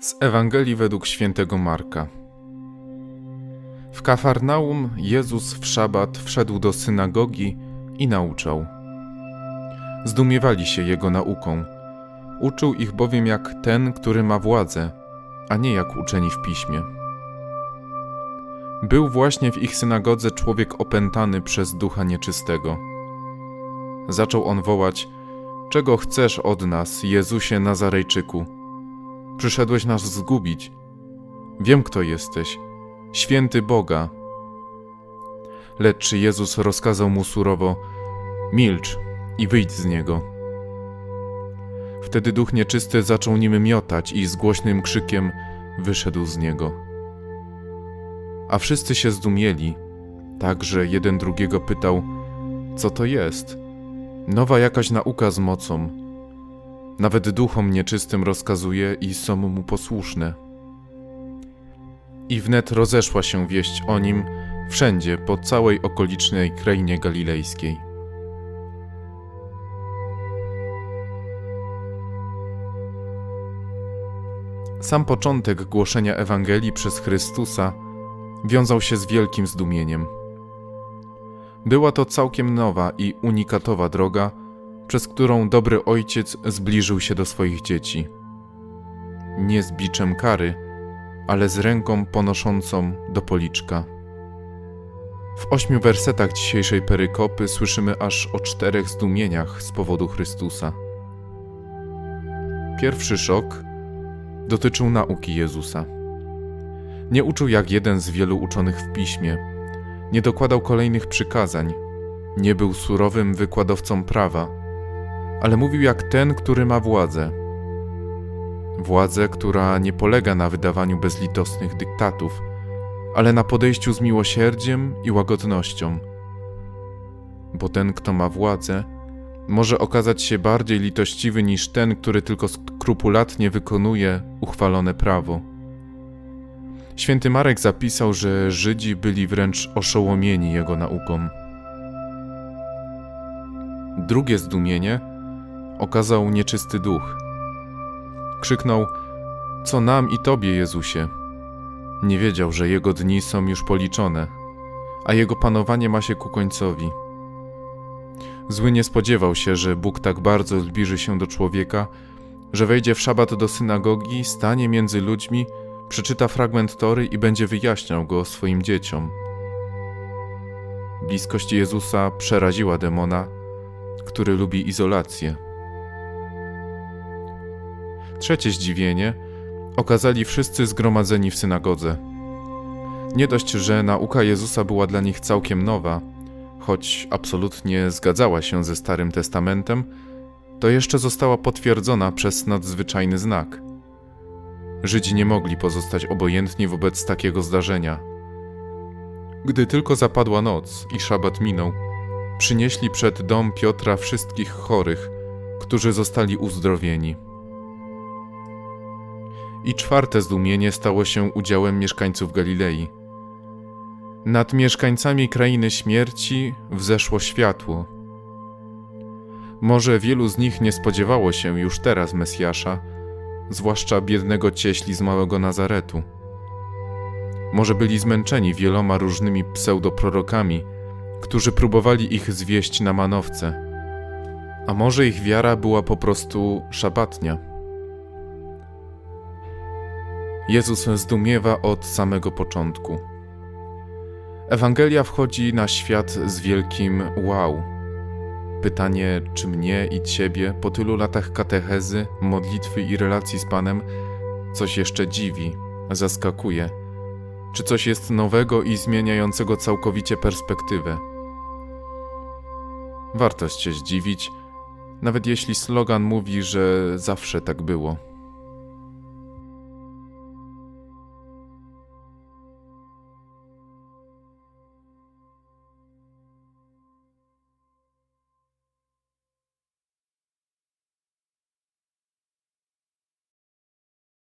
Z Ewangelii według świętego Marka. W Kafarnaum Jezus w szabat wszedł do synagogi i nauczał. Zdumiewali się jego nauką. Uczył ich bowiem jak ten, który ma władzę, a nie jak uczeni w piśmie. Był właśnie w ich synagodze człowiek opętany przez ducha nieczystego. Zaczął on wołać: Czego chcesz od nas, Jezusie Nazarejczyku? Przyszedłeś nas zgubić. Wiem, kto jesteś, święty Boga. Lecz Jezus rozkazał mu surowo: Milcz i wyjdź z niego. Wtedy duch nieczysty zaczął nim miotać i z głośnym krzykiem wyszedł z niego. A wszyscy się zdumieli, tak że jeden drugiego pytał: Co to jest? Nowa jakaś nauka z mocą. Nawet duchom nieczystym rozkazuje i są mu posłuszne. I wnet rozeszła się wieść o nim wszędzie po całej okolicznej krainie galilejskiej. Sam początek głoszenia Ewangelii przez Chrystusa wiązał się z wielkim zdumieniem. Była to całkiem nowa i unikatowa droga, przez którą dobry ojciec zbliżył się do swoich dzieci. Nie z biczem kary, ale z ręką ponoszącą do policzka. W ośmiu wersetach dzisiejszej perykopy słyszymy aż o czterech zdumieniach z powodu Chrystusa. Pierwszy szok dotyczył nauki Jezusa. Nie uczył jak jeden z wielu uczonych w piśmie, nie dokładał kolejnych przykazań, nie był surowym wykładowcą prawa, ale mówił jak ten, który ma władzę. Władzę, która nie polega na wydawaniu bezlitosnych dyktatów, ale na podejściu z miłosierdziem i łagodnością. Bo ten, kto ma władzę, może okazać się bardziej litościwy niż ten, który tylko skrupulatnie wykonuje uchwalone prawo. Święty Marek zapisał, że Żydzi byli wręcz oszołomieni jego nauką. Drugie zdumienie okazał nieczysty duch. Krzyknął: Co nam i tobie, Jezusie? Nie wiedział, że jego dni są już policzone, a jego panowanie ma się ku końcowi. Zły nie spodziewał się, że Bóg tak bardzo zbliży się do człowieka, że wejdzie w szabat do synagogi, stanie między ludźmi, przeczyta fragment Tory i będzie wyjaśniał go swoim dzieciom. Bliskość Jezusa przeraziła demona, który lubi izolację. Trzecie zdziwienie okazali wszyscy zgromadzeni w synagodze. Nie dość, że nauka Jezusa była dla nich całkiem nowa, choć absolutnie zgadzała się ze Starym Testamentem, to jeszcze została potwierdzona przez nadzwyczajny znak. Żydzi nie mogli pozostać obojętni wobec takiego zdarzenia. Gdy tylko zapadła noc i szabat minął, przynieśli przed dom Piotra wszystkich chorych, którzy zostali uzdrowieni. I czwarte zdumienie stało się udziałem mieszkańców Galilei. Nad mieszkańcami krainy śmierci wzeszło światło. Może wielu z nich nie spodziewało się już teraz Mesjasza, zwłaszcza biednego cieśli z małego Nazaretu. Może byli zmęczeni wieloma różnymi pseudoprorokami, którzy próbowali ich zwieść na manowce. A może ich wiara była po prostu szabatnia. Jezus zdumiewa od samego początku. Ewangelia wchodzi na świat z wielkim wow. Pytanie, czy mnie i ciebie po tylu latach katechezy, modlitwy i relacji z Panem coś jeszcze dziwi, zaskakuje, czy coś jest nowego i zmieniającego całkowicie perspektywę. Warto się zdziwić, nawet jeśli slogan mówi, że zawsze tak było.